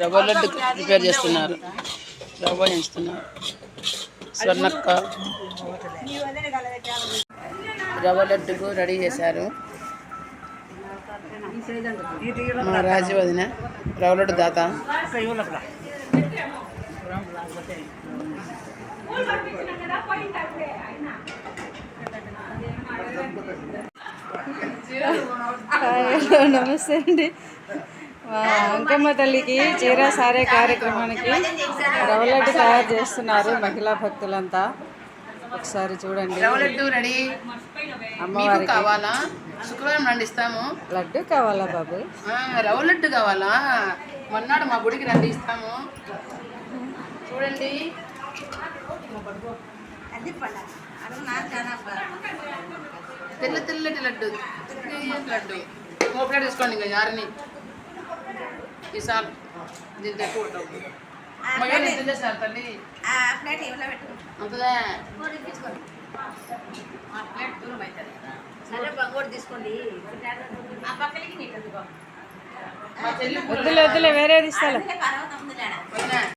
రవ్వ లడ్డు ప్రిపేర్ చేస్తున్నారు. రవ్వ చేస్తున్నారు. స్వర్ణక్క రవ్వ లడ్డుకు రెడీ చేశారు. మా రాజు వదిన రవ్వ లడ్డు దాత నమస్తే అండి. అంకమ్మ తల్లికి చీర సారే కార్యక్రమానికి రవ్వలడ్డు తయారు చేస్తున్నారు మహిళా భక్తులంతా. ఒకసారి చూడండి. రెడీ. కావాలా? శుక్రవారం రండి ఇస్తాము. లడ్డు కావాలా బాబు? ఆ, రవ్వ లడ్డు కావాలా? మొన్నాడు మా గుడికి రండి ఇస్తాము. చూడండి. తెల్ల తెల్లటి లడ్డు. లడ్డు. ఇంకో ప్లేట్ తీసుకోండి ఇంకా యారిని ఎక్కువ ఎంత చేస్తారు తల్లి? అంతదే? చెల్లి వద్దులే వద్దులే వేరేది ఇస్తాలే.